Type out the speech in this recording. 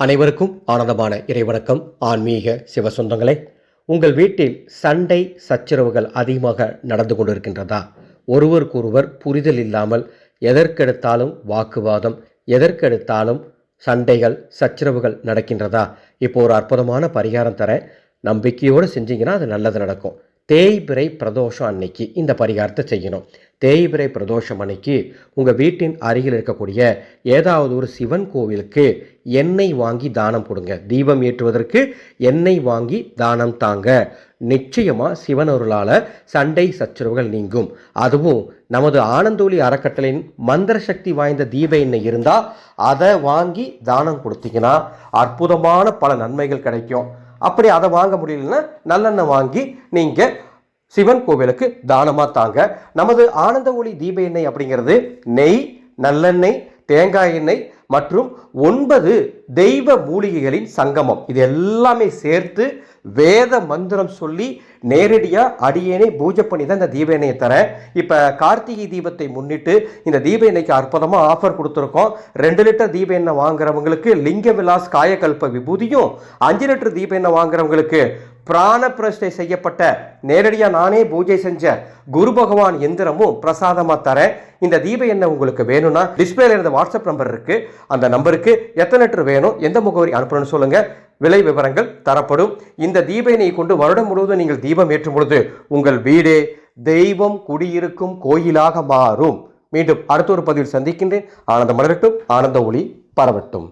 அனைவருக்கும் ஆனந்தமான இறைவணக்கம். ஆன்மீக சிவ சொந்தங்களே உங்கள் வீட்டில் சண்டை சச்சரவுகள் அதிகமாக நடந்து கொண்டிருக்கின்றதா? ஒருவருக்கொருவர் புரிதல் இல்லாமல் எதற்கெடுத்தாலும் வாக்குவாதம் எதற்கெடுத்தாலும் சண்டைகள் சச்சரவுகள் நடக்கின்றதா? இப்போ ஒரு அற்புதமான பரிகாரம் தர நம்பிக்கையோடு செஞ்சீங்கன்னா அது நல்லது நடக்கும். தேய்பிரை பிரதோஷம் அன்னைக்கு இந்த பரிகாரத்தை செய்யணும். தேய்பிறை பிரதோஷம் அன்னைக்கு உங்கள் வீட்டின் அருகில் இருக்கக்கூடிய ஏதாவது ஒரு சிவன் கோவிலுக்கு எண்ணெய் வாங்கி தானம் கொடுங்க தீபம் ஏற்றுவதற்கு எண்ணெய் வாங்கி தானம் தாங்க. நிச்சயமாக சிவன் அருளால் சண்டை சச்சரவுகள் நீங்கும். அதுவும் நமது ஆனந்தோலி அறக்கட்டளையின் மந்திர சக்தி வாய்ந்த தீப எண்ணெய் இருந்தால் அதை வாங்கி தானம் கொடுத்தீங்கன்னா அற்புதமான பல நன்மைகள் கிடைக்கும். அப்படி அதை வாங்க முடியலன்னா நல்லெண்ணெய் வாங்கி நீங்கள் சிவன் கோவிலுக்கு தானமாக தாங்க. நமது ஆனந்த ஒளி தீப எண்ணெய் அப்படிங்கிறது நெய் நல்லெண்ணெய் தேங்காய் எண்ணெய் மற்றும் ஒன்பது தெய்வ மூலிகைகளின் சங்கமம். இது எல்லாமே சேர்த்து வேத மந்திரம் சொல்லி நேரடியாக அடியேனே பூஜை பண்ணி தான் இந்த தீப எண்ணெயை தரேன். இப்போ கார்த்திகை தீபத்தை முன்னிட்டு இந்த தீப எண்ணெய்க்கு அற்புதமாக ஆஃபர் கொடுத்துருக்கோம். ரெண்டு லிட்டர் தீப எண்ணெய் வாங்குறவங்களுக்கு லிங்க விலாஸ் காயக்கல்ப விபூதியும் அஞ்சு லிட்டர் தீப எண்ணெய் வாங்குறவங்களுக்கு பிராண பிரஷ்டை செய்யப்பட்ட நேரடியாக நானே பூஜை செஞ்ச குரு பகவான் எந்திரமும் பிரசாதமாக தரேன் இந்த தீப எண்ணெய் உங்களுக்கு வேணும்னா டிஸ்பிளேல இருந்த வாட்ஸ்அப் நம்பர் இருக்கு. அந்த நம்பருக்கு எத்தனை லிட்டர் வேணும் எந்த முகவரி அனுப்பணும்னு சொல்லுங்க. விலை விவரங்கள் தரப்படும். இந்த தீப எண்ணெயை கொண்டு வருடம் முழுவதும் நீங்கள் தீபம் ஏற்றும் பொழுது உங்கள் வீடே தெய்வம் குடியிருக்கும் கோயிலாக மாறும். மீண்டும் அடுத்த ஒரு பதிவில் சந்திக்கின்றேன். ஆனந்தம் மலரட்டும் ஆனந்த ஒளி பரவட்டும்.